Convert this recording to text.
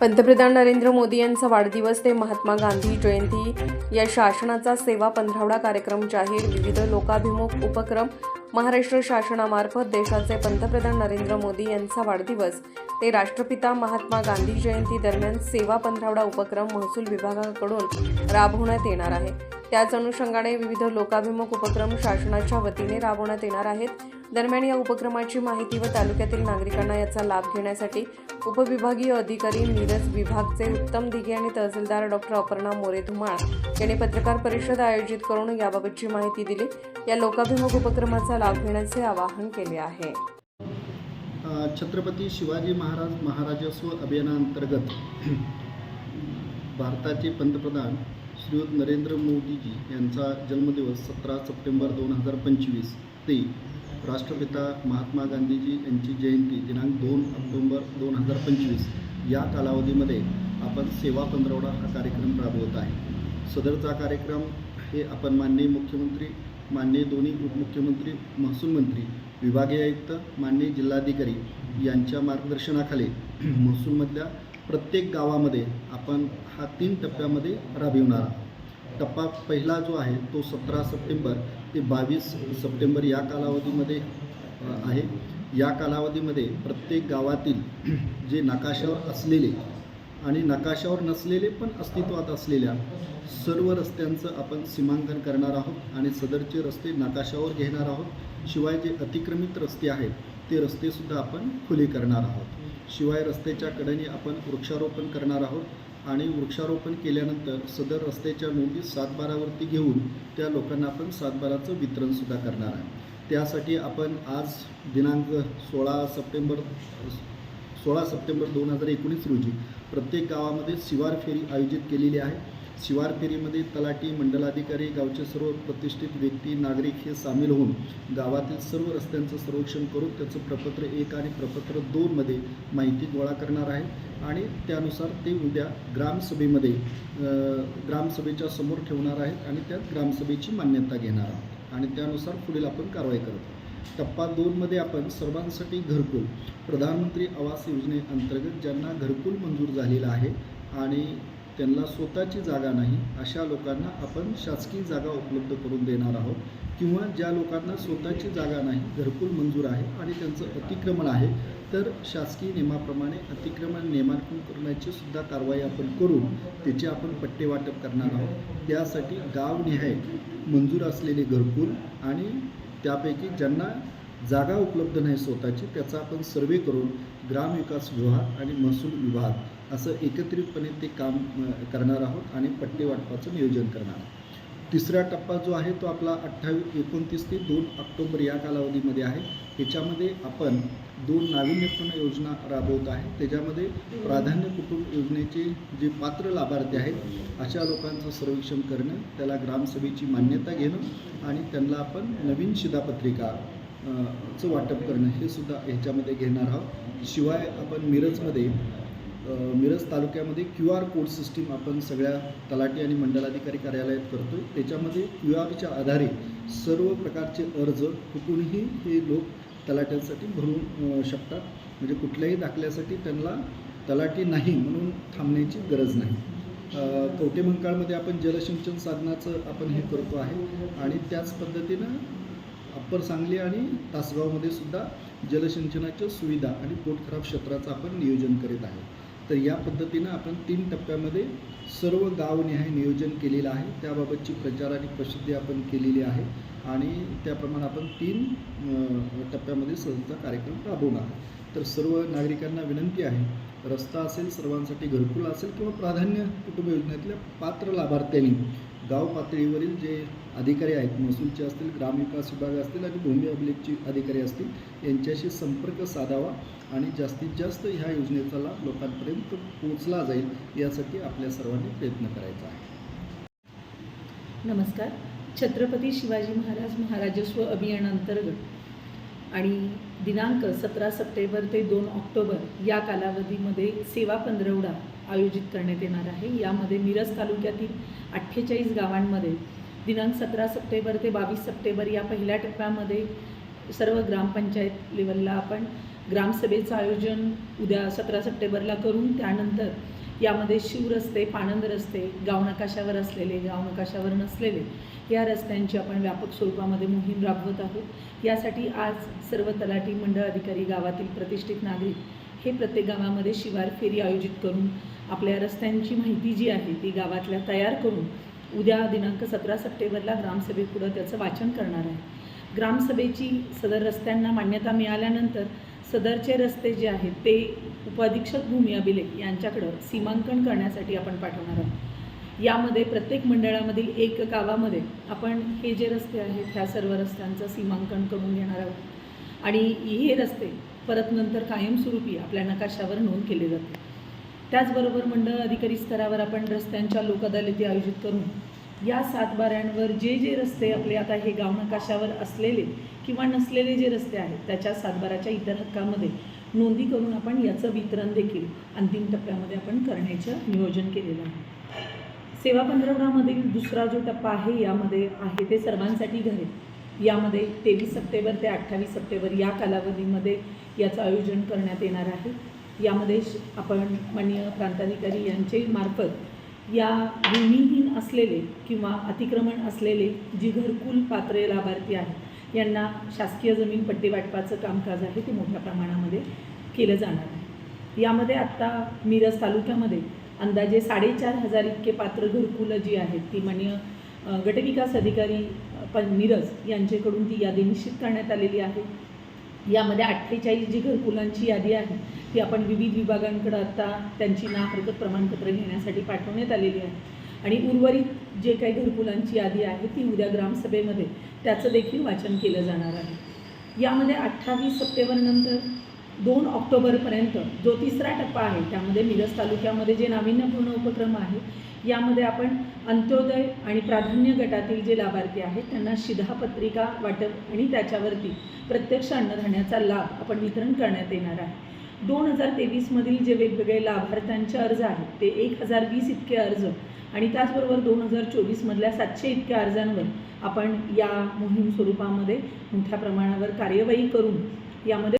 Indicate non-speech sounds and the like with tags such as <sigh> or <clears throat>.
पंतप्रधान नरेंद्र मोदी यांचा वाढदिवस ते महात्मा गांधी जयंती. या शासनाचा सेवा पंधरावडा कार्यक्रम जाहीर. विविध लोकाभिमुख उपक्रम महाराष्ट्र शासनामार्फत देशाचे पंतप्रधान नरेंद्र मोदी यांचा वाढदिवस. ते राष्ट्रपिता महात्मा गांधी जयंती दरम्यान सेवा पंधरावडा उपक्रम महसूल विभागाकडून राबवण्यात येणार आहे. त्याच अनुषंगाने विविध लोकाभिमुख उपक्रम शासनाच्या वतीने राबवण्यात येणार आहेत. दरम्यान या उपक्रमाची माहिती व तालुक्यातील नागरिकांना याचा लाभ घेण्यासाठी उपविभागीय अधिकारी नीरज विभागचे उत्तम दिघे आणि तहसीलदार डॉक्टर अपर्णा मोरे धुमाळ यांनी पत्रकार परिषद आयोजित करून याबाबतची माहिती दिली. या लोकाभिमुख उपक्रमाचा लाभ घेण्याचे आवाहन केले आहे. छत्रपती शिवाजी महाराज महाराजस्व अभियानाअंतर्गत भारताचे पंतप्रधान श्रीयुत नरेंद्र मोदीजी यांचा जन्मदिवस सतरा सप्टेंबर दोन हजार पंचवीस ते राष्ट्रपिता महात्मा गांधीजी यांची जयंती दिनांक दोन ऑक्टोंबर दोन हजार पंचवीस या कालावधीमध्ये आपण सेवा पंधरवडा हा कार्यक्रम राबवत आहे. सदरचा कार्यक्रम हे आपण माननीय मुख्यमंत्री माननीय दोन्ही उपमुख्यमंत्री महसूल मंत्री विभागीय आयुक्त माननीय जिल्हाधिकारी यांच्या मार्गदर्शनाखाली महसूलमधल्या प्रत्येक गावामध्ये आपण हा तीन टप्प्यामध्ये राबविणार आहोत. टप्पा पहिला जो आहे तो सतरा सप्टेंबर ते बावीस सप्टेंबर या कालावधीमध्ये आहे. या कालावधीमध्ये प्रत्येक गावातील <clears throat> जे नकाशावर असलेले आणि नकाशावर नसलेले पण अस्तित्वात असलेल्या सर्व रस्त्यांचं आपण सीमांकन करणार आहोत आणि सदरचे रस्ते नकाशावर घेणार आहोत. शिवाय जे अतिक्रमित रस्ते आहेत ते रस्तेसुद्धा आपण खुले करणार आहोत. शिवाय रस्त्याच्या कडेने आपण वृक्षारोपण करणार आहोत आणि वृक्षारोपण केल्यानंतर सदर रस्त्याच्या नोंदी सातबारावरती घेऊन त्या लोकांना आपण सातबाराचं वितरणसुद्धा करणार आहे. त्यासाठी आपण आज दिनांक सोळा सप्टेंबर सोळा सप्टेंबर दोन हजार एकोणीस रोजी प्रत्येक गावामध्ये शिवार फेरी आयोजित केलेली आहे. शिवार फेरीमध्ये तलाठी मंडलाधिकारी गावचे सर्व प्रतिष्ठित व्यक्ती नागरिक हे सामील होऊन गावातील सर्व रस्त्यांचं सर्वेक्षण करून त्याचं प्रपत्र एक आणि प्रपत्र दोनमध्ये माहिती गोळा करणार आहे. आणि त्यानुसार ते उद्या ग्रामसभेमध्ये ग्रामसभेच्या समोर ठेवणार आहेत आणि त्यात ग्रामसभेची मान्यता घेणार आहोत. आणि त्यानुसार पुढील आपण कारवाई करत आहोत. टप्पा दोनमध्ये आपण सर्वांसाठी घरकुल प्रधानमंत्री आवास योजनेअंतर्गत ज्यांना घरकुल मंजूर झालेलं आहे आणि त्यांना स्वतःची जागा नाही अशा लोकांना आपण शासकीय जागा उपलब्ध करून देणार आहोत. किंवा ज्या लोकांना स्वतःची जागा नाही घरकुल मंजूर आहे आणि त्यांचं अतिक्रमण आहे तर शासकीय नियमाप्रमाणे अतिक्रमण नियमांकन करण्याची सुद्धा कारवाई आपण करून त्याचे आपण पट्टे वाटप करणार आहोत. त्यासाठी गावनिहाय मंजूर असलेले घरकुल आणि त्यापैकी ज्यांना जागा उपलब्ध नाही स्वतःची त्याचा आपण सर्वे करून ग्रामविकास विभाग आणि महसूल विभाग असं एकत्रितपणे ते काम करणार आहोत आणि पट्टे वाटपाचं नियोजन करणार आहोत. तिसरा टप्पा जो आहे तो आपला अठ्ठावीस एकोणतीस ते दोन ऑक्टोबर या कालावधीमध्ये आहे. ह्याच्यामध्ये आपण दोन नाविन्यपूर्ण योजना राबवत आहे. त्याच्यामध्ये प्राधान्य कुटुंब योजनेचे जे पात्र लाभार्थी आहेत अशा लोकांचं सर्वेक्षण करणं त्याला ग्रामसभेची मान्यता घेणं आणि त्यांना आपण नवीन शिधापत्रिका चं वाटप करणं हे सुद्धा ह्याच्यामध्ये घेणार आहोत. शिवाय आपण मिरजमध्ये मिरज तालुक्यामध्ये क्यू आर कोड सिस्टीम आपण सगळ्या तलाठी आणि मंडलाधिकारी कार्यालयात करतो आहे त्याच्यामध्ये क्यू आरच्या आधारे सर्व प्रकारचे अर्ज कुठूनही हे लोक तलाट्यांसाठी भरून शकतात. म्हणजे कुठल्याही दाखल्यासाठी त्यांना तलाठी नाही म्हणून थांबण्याची गरज नाही. कवटेमंकाळमध्ये आपण जलसिंचन साधनाचं आपण हे करतो आहे आणि त्याच पद्धतीनं अप्पर सांगली आणि तासगावमध्ये सुद्धा जलसिंचनाच्या सुविधा आणि पोटखराब क्षेत्राचं आपण नियोजन करीत आहे. तर या पद्धतीनं आपण तीन टप्प्यामध्ये सर्व गावनिहाय नियोजन केलेलं आहे. त्याबाबतची प्रचार आणि प्रसिद्धी आपण केलेली आहे. आणि त्याप्रमाणे आपण तीन टप्प्यामध्ये सहजचा कार्यक्रम राबवणार आहोत. तर सर्व नागरिकांना विनंती आहे रस्ता असेल सर्वांसाठी घरकुल असेल किंवा प्राधान्य कुटुंब योजनेतल्या पात्र लाभार्थ्यांनी गाव पातळीवरील जे अधिकारी आहेत. महसूलचे असतील ग्रामविकास विभाग असतील आणि भूमी अभिलेखचे अधिकारी असतील यांच्याशी संपर्क साधावा आणि जास्तीत जास्त ह्या योजनेचा लाभ लोकांपर्यंत पोहोचला जाईल यासाठी आपल्या सर्वांनी प्रयत्न करायचा आहे. नमस्कार. छत्रपती शिवाजी महाराज महाराजस्व अभियानांतर्गत आणि दिनांक सतरा सप्टेंबर ते दोन ऑक्टोबर या कालावधीमध्ये सेवा पंधरवडा आयोजित करण्यात येणार आहे. यामध्ये मिरज तालुक्यातील अठ्ठेचाळीस गावांमध्ये दिनांक सतरा सप्टेंबर ते बावीस सप्टेंबर या पहिल्या टप्प्यामध्ये सर्व ग्रामपंचायत लेवलला आपण ग्रामसभेचं आयोजन उद्या सतरा सप्टेंबरला करून त्यानंतर यामध्ये शिवरस्ते पाणंद रस्ते गाव नकाशावर असलेले गाव नकाशावर नसलेले या रस्त्यांची आपण व्यापक स्वरूपामध्ये मोहीम राबवत आहोत. यासाठी आज सर्व तलाठी मंडळ अधिकारी गावातील प्रतिष्ठित नागरिक हे प्रत्येक गावामध्ये शिवार फेरी आयोजित करून आपल्या रस्त्यांची माहिती जी आहे ती गावातल्या तयार करून उद्या दिनांक सतरा सप्टेंबरला ग्रामसभेपुढं त्याचं वाचन करणार आहे. ग्रामसभेची सदर रस्त्यांना मान्यता मिळाल्यानंतर सदरचे रस्ते जे आहेत ते उपाधीक्षक भूमी अभिलेख यांच्याकडं सीमांकन करण्यासाठी आपण पाठवणार आहोत. यामध्ये प्रत्येक मंडळामधील एक गावामध्ये आपण हे जे रस्ते आहेत ह्या सर्व रस्त्यांचं सीमांकन करून घेणार आहोत. आणि हे रस्ते परत नंतर कायमस्वरूपी आपल्या नकाशावर नोंद केले जातील. त्याचबरोबर मंडळ अधिकारी स्तरावर आपण रस्त्यांच्या लोकअदालती आयोजित करून या सातबाऱ्यांवर जे जे रस्ते आपले आता हे गाव नकाशावर असलेले किंवा नसलेले जे रस्ते आहेत त्याच्या सातबाराच्या इतर हक्कामध्ये नोंदी करून आपण याचं वितरण देखील अंतिम टप्प्यामध्ये आपण करण्याचं नियोजन केलेलं आहे. सेवा पंधरवडामधील दुसरा जो टप्पा आहे यामध्ये आहे ते सर्वांसाठी घरे. यामध्ये तेवीस सप्टेंबर ते अठ्ठावीस सप्टेंबर या कालावधीमध्ये याचं आयोजन करण्यात येणार आहे. यामध्ये श- आपण माननीय प्रांताधिकारी यांचे मार्फत या भूमिहीन असलेले किंवा अतिक्रमण असलेले जी घरकुल पात्र लाभार्थी आहेत यांना शासकीय जमीन पट्टी वाटपाचं कामकाज आहे ते मोठ्या प्रमाणामध्ये केलं जाणार आहे. यामध्ये आत्ता मिरज तालुक्यामध्ये अंदाजे साडेचार हजार इतके पात्र घरकुलं जी आहेत ती माननीय गटविकास अधिकारी प पण मिरज यांच्याकडून ती यादी निश्चित करण्यात आलेली आहे. यामध्ये अठ्ठेचाळीस जी घरकुलांची यादी आहे ती आपण विविध विभागांकडे आता त्यांची ना हरकत प्रमाणपत्र घेण्यासाठी पाठवण्यात आलेली आहे. आणि उर्वरित जे काही घरकुलांची यादी आहे ती उद्या ग्रामसभेमध्ये त्याचं देखील वाचन केलं जाणार आहे. यामध्ये अठ्ठावीस सप्टेंबरनंतर दोन ऑक्टोबरपर्यंत जो तिसरा टप्पा आहे त्यामध्ये मिरज तालुक्यामध्ये जे नाविन्यपूर्ण उपक्रम आहे यामध्ये आपण अंत्योदय आणि प्राधान्य गटातील जे लाभार्थी आहेत त्यांना शिधापत्रिका वाटप आणि त्याच्यावरती प्रत्यक्ष अन्नधान्याचा लाभ आपण वितरण करण्यात येणार आहे. दोन हजार तेवीसमधील जे वेगवेगळे लाभार्थ्यांचे अर्ज आहेत ते एक हजार वीस इतके अर्ज आणि त्याचबरोबर दोन हजार चोवीसमधल्या सातशे इतक्या अर्जांवर आपण या मोहीम स्वरूपामध्ये मोठ्या प्रमाणावर कार्यवाही करून यामध्ये